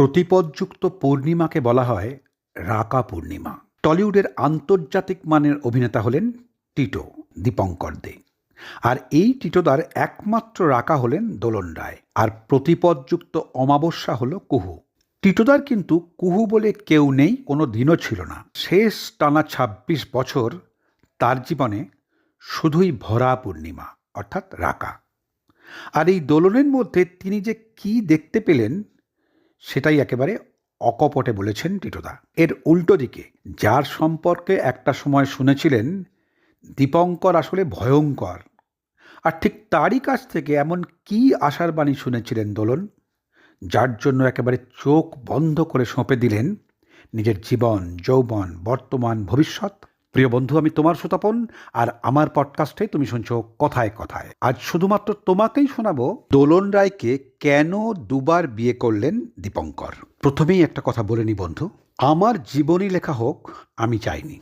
প্রতিপদযুক্ত পূর্ণিমাকে বলা হয় রাকা পূর্ণিমা। টলিউডের আন্তর্জাতিক মানের অভিনেতা হলেন টিটো দীপঙ্কর দে। আর এই টিটোদার একমাত্র রাকা হলেন দোলন রায়। আর প্রতিপদযুক্ত অমাবস্যা হল কুহু। টিটোদার কিন্তু কুহু বলে কেউ নেই, কোনো দিনও ছিল না। শেষ টানা ছাব্বিশ বছর তার জীবনে শুধুই ভরা পূর্ণিমা, অর্থাৎ রাকা। আর এই দোলনের মধ্যে তিনি যে কি দেখতে পেলেন সেটাই একেবারে অকপটে বলেছেন টিটোদা। এর উল্টো দিকে, যার সম্পর্কে একটা সময় শুনেছিলেন, দীপঙ্কর আসলে ভয়ঙ্কর। আর ঠিক তারই কাছ থেকে এমন কি আশার বাণী শুনেছিলেন দোলন? যার জন্য একেবারে চোখ বন্ধ করে সঁপে দিলেন নিজের জীবন, যৌবন, বর্তমান, ভবিষ্যৎ। প্রিয় বন্ধু, আমি তোমার সুতপন আর আমার পডকাস্টে তুমি শুনছো কথায় কথায়। আজ শুধুমাত্র তোমাকেই শোনাবো দোলন রায়কে কেন দুবার বিয়ে করলেন দীপঙ্কর? প্রথমেই একটা কথা বলে নি বন্ধু, আমার জীবনী লেখা হোক, আমি চাইনি।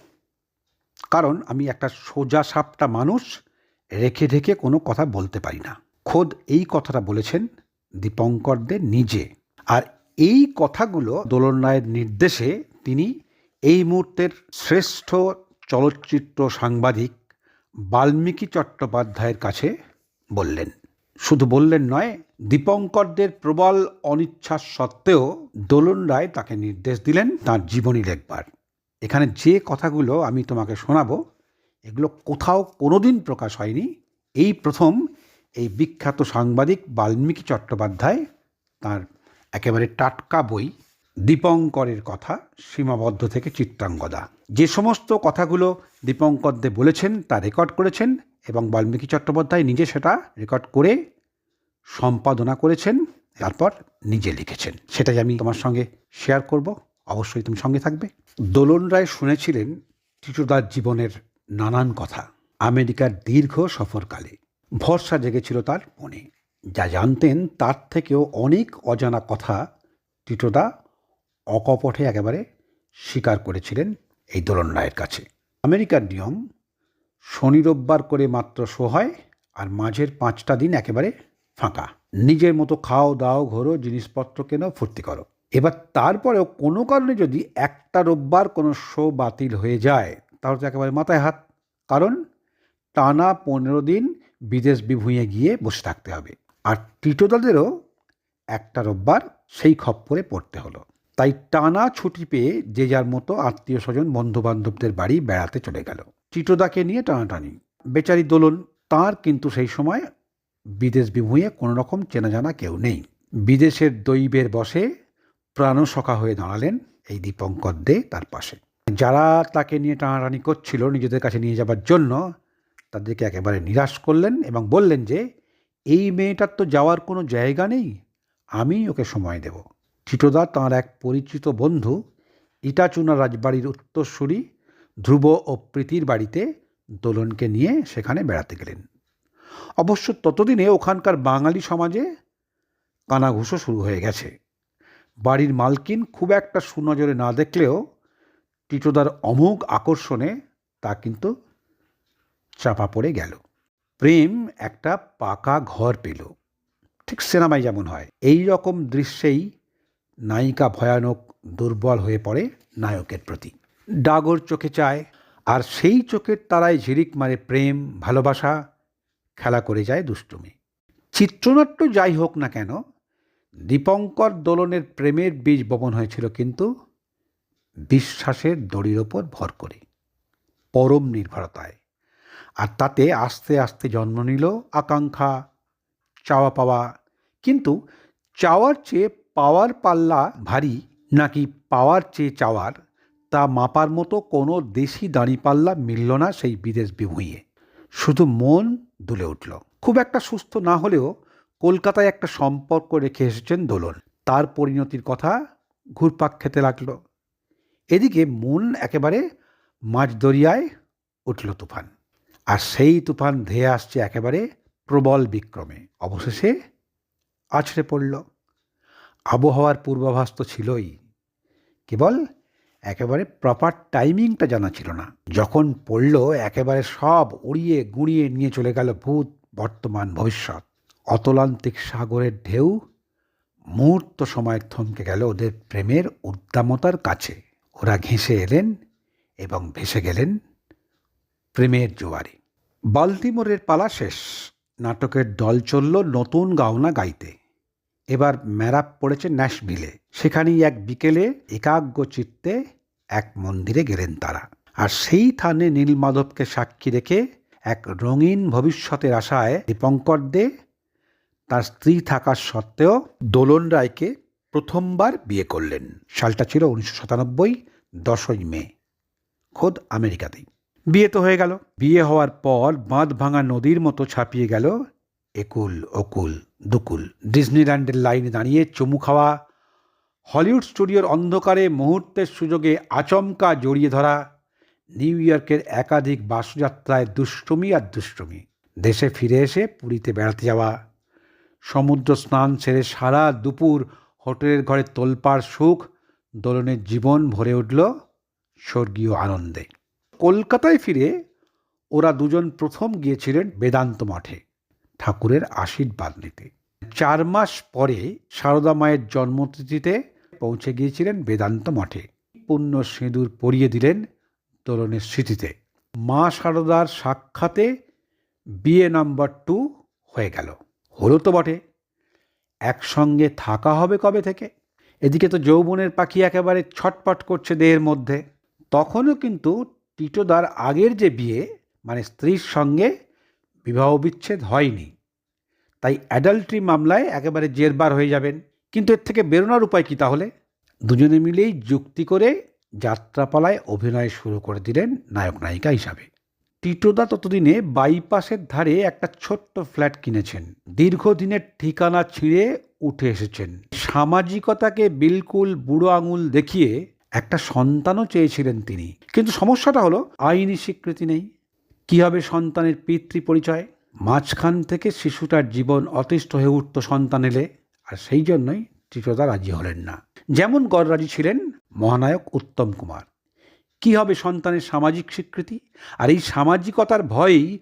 কারণ আমি একটা সোজা সাপটা মানুষ, রেখে ঢেকে কোনো কথা বলতে পারি না। খোদ এই কথাটা বলেছেন দীপঙ্করদের নিজে। আর এই কথাগুলো দোলন রায়ের নির্দেশে তিনি এই মুহূর্তের শ্রেষ্ঠ চলচ্চিত্র সাংবাদিক বাল্মীকি চট্টোপাধ্যায়ের কাছে বললেন, শুধু বললেন নয়, দীপঙ্করদের প্রবল অনিচ্ছা সত্ত্বেও দোলন রায় তাকে নির্দেশ দিলেন তার জীবনী লেখবার এখানে যে কথাগুলো আমি তোমাকে শোনাবো, এগুলো কোথাও কোনোদিন প্রকাশ হয়নি। এই প্রথম, এই বিখ্যাত সাংবাদিক বাল্মীকি চট্টোপাধ্যায়, তার একেবারে টাটকা বই দীপঙ্করের কথা সীমাবদ্ধ থেকে চিত্রাঙ্গদা। যে সমস্ত কথাগুলো দীপঙ্কর দে বলেছেন তা রেকর্ড করেছেন এবং বাল্মীকি চট্টোপাধ্যায় নিজে সেটা রেকর্ড করে সম্পাদনা করেছেন, তারপর নিজে লিখেছেন। সেটাই আমি তোমার সঙ্গে শেয়ার করব। অবশ্যই তুমি সঙ্গে থাকবে। দোলন রায় শুনেছিলেন টিটুদার জীবনের নানান কথা। আমেরিকার দীর্ঘ সফরকালে। ভরসা জেগেছিল তার মনে। যা জানতেন তার থেকেও অনেক অজানা কথা টিটোদা অকপটে একেবারে স্বীকার করেছিলেন এই দোলন রায়ের কাছে। আমেরিকার নিয়ম, শনি রোববার করে মাত্র শো হয় আর মাঝের পাঁচটা দিন একেবারে ফাঁকা। নিজের মতো খাও, দাও, ঘোরো, জিনিসপত্র কেনো, ফুর্তি করো। এবার তারপরেও কোনো কারণে যদি একটা রোববার কোনো শো বাতিল হয়ে যায়, তাহলে তো একেবারে মাথায় হাত। কারণ টানা পনেরো দিন বিদেশ বিভুঁয়ে গিয়ে বসে থাকতে হবে। আর টিটোদাদেরও একটা রোববার সেই খপ্পরে পড়তে হলো। টানা ছুটি পেয়ে যে যার মতো আত্মীয় স্বজন বন্ধু বান্ধবদের বাড়ি বেড়াতে চলে গেল। চিটোদাকে নিয়ে টানাটানি। বেচারি দোলন, তার কিন্তু সেই সময় বিদেশ বিভুঁয়ে কোনো রকম চেনা জানা কেউ নেই। বিদেশের দৈবের বসে প্রাণসখা হয়ে দাঁড়ালেন এই দীপঙ্কর দে তার পাশে। যারা তাকে নিয়ে টানাটানি করছিল নিজেদের কাছে নিয়ে যাবার জন্য, তাদেরকে একেবারে নিরাশ করলেন এবং বললেন যে, এই মেয়েটার তো যাওয়ার কোনো জায়গা নেই আমি ওকে সময় দেব। টিটোদা তাঁর এক পরিচিত বন্ধু, ইটাচুনা রাজবাড়ির উত্তরসূরি ধ্রুব ও প্রীতির বাড়িতে দোলনকে নিয়ে সেখানে বেড়াতে গেলেন। অবশ্য ততদিনে ওখানকার বাঙালি সমাজে কানাঘুষো শুরু হয়ে গেছে। বাড়ির মালকিন খুব একটা সুনজরে না দেখলেও টিটোদার অমোঘ আকর্ষণে তা কিন্তু চাপা পড়ে গেল। প্রেম একটা পাকা ঘর পেল। ঠিক সিনেমায় যেমন হয়। এই রকম দৃশ্যেই নায়িকা ভয়ানক দুর্বল হয়ে পড়ে নায়কের প্রতি। ডাগর চোখে চায়, আর সেই চোখের তারায় ঝিরিক মারে প্রেম, ভালোবাসা, খেলা করে যায় দুষ্টুমি। চিত্রনাট্য যাই হোক না কেন, দীপঙ্কর দোলনের প্রেমের বীজ বপন হয়েছিল কিন্তু বিশ্বাসের দড়ির ওপর ভর করে, পরম নির্ভরতায়। আর তাতে আস্তে আস্তে জন্ম নিল আকাঙ্ক্ষা, চাওয়া পাওয়া, কিন্তু চাওয়ার চেয়ে পাওয়ার পাল্লা ভারী নাকি পাওয়ার চেয়ে চাওয়ার, তা মাপার মতো কোনো দেশি দাঁড়িপাল্লা মিলল না সেই বিদেশ বিভুঁইয়ে। শুধু মন দুলে উঠল। খুব একটা সুস্থ না হলেও কলকাতায় একটা সম্পর্ক রেখে এসেছেন দোলন। তার পরিণতির কথা ঘুরপাক খেতে লাগল। এদিকে মন একেবারে মাঝ দরিয়ায় উঠল তুফান। আর সেই তুফান ধেয়ে আসছে একেবারে প্রবল বিক্রমে। অবশেষে আছড়ে পড়ল। আবহাওয়ার পূর্বাভাস তো ছিলই। কেবল একেবারে প্রপার টাইমিংটা জানা ছিল না। যখন পড়ল, একেবারে সব উড়িয়ে গুঁড়িয়ে নিয়ে চলে গেল ভূত বর্তমান ভবিষ্যৎ। অতলান্তিক সাগরের ঢেউ মুহূর্ত সময় থমকে গেল ওদের প্রেমের উদ্দামতার কাছে। ওরা ঘেঁষে এলেন এবং ভেসে গেলেন প্রেমের জোয়ারে। বাল্টিমোরের পালা শেষ। নাটকের দল চলল নতুন গাওনা গাইতে। এবার ম্যারাপ পড়েছে ন্যাশভিলে। সেখানেই এক বিকেলে একাগ্র চিত্তে এক মন্দিরে গেলেন তারা। আর সেই থানে নীলমাধবকে সাক্ষী রেখে এক রঙিন ভবিষ্যতের আশায় দীপঙ্কর দে তার স্ত্রী থাকার সত্ত্বেও দোলন রায়কে প্রথমবার বিয়ে করলেন। সালটা ছিল উনিশশো সাতানব্বই, দশই মে। খোদ আমেরিকাতেই। বিয়ে তো হয়ে গেল। বিয়ে হওয়ার পর বাঁধ ভাঙা নদীর মতো ছাপিয়ে গেল একুল অকুল দুকুল। ডিজনিল্যান্ডের লাইনে দাঁড়িয়ে চুমু খাওয়া, হলিউড স্টুডিওর অন্ধকারে মুহূর্তের সুযোগে আচমকা জড়িয়ে ধরা, নিউ ইয়র্কের একাধিক বাসযাত্রায় দুষ্টুমি আর দুষ্টুমি। দেশে ফিরে এসে পুরীতে বেড়াতে যাওয়া, সমুদ্র স্নান সেরে সারা দুপুর হোটেলের ঘরে তোলপাড় সুখ, দোলনের জীবন ভরে উঠল স্বর্গীয় আনন্দে। কলকাতায় ফিরে ওরা দুজন প্রথম গিয়েছিলেন বেদান্ত মঠে। ঠাকুরের আশীর্বাদ নিতে। চার মাস পরে সারদা মায়ের জন্মতিথিতে পৌঁছে গিয়েছিলেন বেদান্ত মঠে। পুণ্য সিঁদুর পরিয়ে দিলেন দোলনের স্মৃতিতে। মা সারদার সাক্ষাতে বিয়ে নাম্বার টু হয়ে গেল। হলো তো বটে। একসঙ্গে থাকা হবে কবে থেকে? এদিকে তো যৌবনের পাখি একেবারে ছটপট করছে দেহের মধ্যে। তখনও কিন্তু টিটোদার আগের যে বিয়ে মানে স্ত্রীর সঙ্গে বিবাহ বিচ্ছেদ হয়নি। তাই অ্যাডাল্ট্রি মামলায় একেবারে জেরবার হয়ে যাবেন। কিন্তু এর থেকে বেরোনোর উপায় কি তাহলে? দুজনে মিলেই যুক্তি করে যাত্রাপালায় অভিনয় শুরু করে দিলেন নায়ক নায়িকা হিসাবে। টিটোদা ততদিনে বাইপাসের ধারে একটা ছোট্ট ফ্ল্যাট কিনেছেন। দীর্ঘদিনের ঠিকানা ছিঁড়ে উঠে এসেছেন। সামাজিকতাকে বিলকুল বুড়ো আঙুল দেখিয়ে একটা সন্তানও চেয়েছিলেন তিনি। কিন্তু সমস্যাটা হলো, আইনি স্বীকৃতি নেই। কী হবে সন্তানের পিতৃ পরিচয় মাঝখান থেকে শিশুটার জীবন অতিষ্ঠ হয়ে উঠত সন্তান এলে, আর সেই জন্যই টিটোদা রাজি হলেন না। যেমন গড়রাজি ছিলেন মহানায়ক উত্তম কুমার। কি হবে সন্তানের সামাজিক স্বীকৃতি? আর এই সামাজিকতার ভয়েই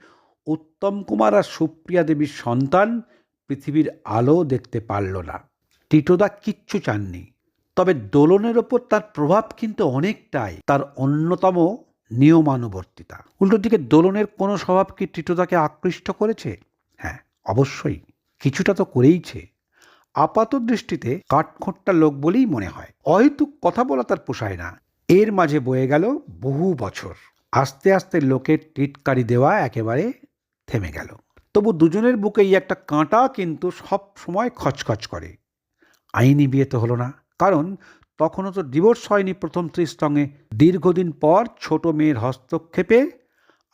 উত্তম কুমার আর সুপ্রিয়া দেবীর সন্তান পৃথিবীর আলো দেখতে পারল না। টিটোদা কিচ্ছু চাননি। তবে দোলনের ওপর তার প্রভাব কিন্তু অনেকটাই। তার অন্যতম নিয়মানুবর্তিতা। উল্টো দিকে দোলনের কোনো স্বভাব কি টিটোদাকে আকৃষ্ট করেছে? হ্যাঁ অবশ্যই। কিছুটা তো করেইছে। আপাত দৃষ্টিতে কাঠখোট্টা লোক বলেই মনে হয়। অহেতুক কথা বলা তার পোষায় না। এর মাঝে বয়ে গেল বহু বছর। আস্তে আস্তে লোকের টিটকারি দেওয়া একেবারে থেমে গেল। তবু দুজনের বুকেই একটা কাঁটা কিন্তু সব সময় খচখচ করে। আইনি বিয়ে তো হলো না। কারণ তখনও তো ডিভোর্স হয়নি প্রথম স্ত্রীর সঙ্গে দীর্ঘদিন পর ছোট মেয়ের হস্তক্ষেপে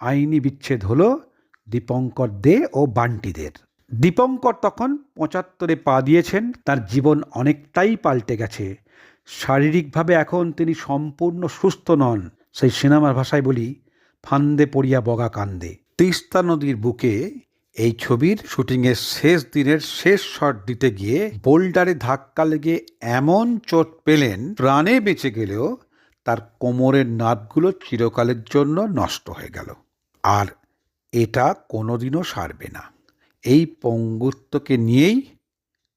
আইনি বিচ্ছেদ হলো দীপঙ্কর দে ও বান্টিদের। দীপঙ্কর তখন পঁচাত্তরে পা দিয়েছেন, তার জীবন অনেকটাই পাল্টে গেছে। শারীরিকভাবে এখন তিনি সম্পূর্ণ সুস্থ নন, সেই সিনেমার ভাষায় বলি, ফান্দে পড়িয়া বগা কান্দে। তিস্তা নদীর বুকে এই ছবির শুটিংয়ের শেষ দিনের শেষ শট দিতে গিয়ে বোল্ডারে ধাক্কা লেগে এমন চোট পেলেন, প্রাণে বেঁচে গেলেও তার কোমরের নাটগুলো চিরকালের জন্য নষ্ট হয়ে গেল। আর এটা কোনোদিনও সারবে না। এই পঙ্গুত্বকে নিয়েই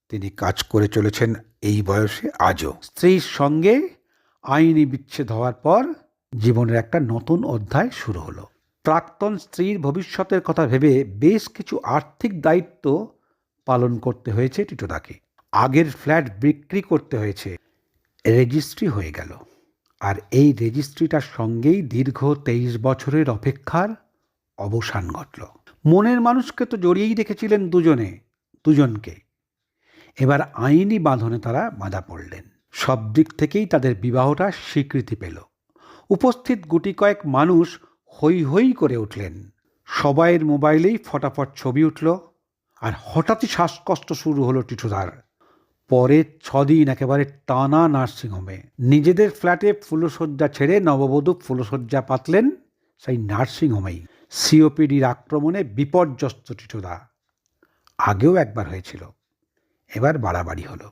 তিনি কাজ করে চলেছেন এই বয়সে আজও। স্ত্রীর সঙ্গে আইনি বিচ্ছেদ হওয়ার পর জীবনের একটা নতুন অধ্যায় শুরু হলো। প্রাক্তন স্ত্রীর ভবিষ্যতের কথা ভেবে বেশ কিছু আর্থিক দায়িত্ব পালন করতে হয়েছে টিটোদাকে। আগের ফ্ল্যাট বিক্রি করতে হয়েছে। রেজিস্ট্রি হয়ে গেল। আর এই রেজিস্ট্রিটার সঙ্গেই দীর্ঘ তেইশ বছরের অপেক্ষার অবসান ঘটল। মনের মানুষকে তো জড়িয়েই রেখেছিলেন দুজনে, দুজনকে। এবার আইনি বাঁধনে তারা বাঁধা পড়লেন। সব দিক থেকেই তাদের বিবাহটা স্বীকৃতি পেল। উপস্থিত গুটি কয়েক মানুষ হৈ হৈ করে উঠলেন। সবাইয়ের মোবাইলেই ফটাফট ছবি উঠল আর হঠাৎই শ্বাসকষ্ট শুরু হলো টিঠুদার পরে ছদিন একেবারে টানা নার্সিংহোমে। নিজেদের ফ্ল্যাটে ফুলশয্যা ছেড়ে নববধূ ফুলশয্যা পাতলেন সেই নার্সিংহোমেই। সিওপিডির আক্রমণে বিপর্যস্ত টিঠুদা আগেও একবার হয়েছিল। এবার বাড়াবাড়ি হলো।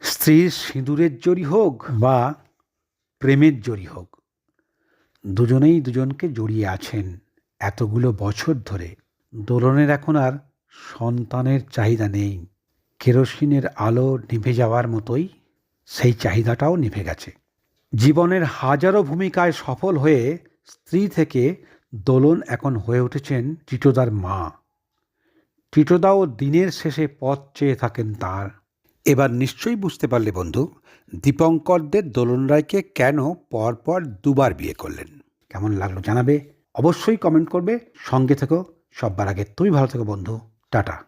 স্ত্রীর সিঁদুরের জড়ি হোক বা প্রেমের জড়ি হোক দুজনেই দুজনকে জড়িয়ে আছেন এতগুলো বছর ধরে। দোলনের এখন আর সন্তানের চাহিদা নেই। কেরোসিনের আলো নিভে যাওয়ার মতোই সেই চাহিদাটাও নিভে গেছে। জীবনের হাজারো ভূমিকায় সফল হয়ে স্ত্রী থেকে দোলন এখন হয়ে উঠেছেন টিটোদার মা। টিটোদাও দিনের শেষে পথ চেয়ে থাকেন তার। এবার নিশ্চয়ই বুঝতে পারলে বন্ধু, দীপঙ্করদের দোলন রায়কে কেন পরপর দুবার বিয়ে করলেন? কেমন লাগল জানাবে? অবশ্যই কমেন্ট করবে। সঙ্গে থেকো। সব্বার আগে তুমি ভালো থেকো বন্ধু। টাটা।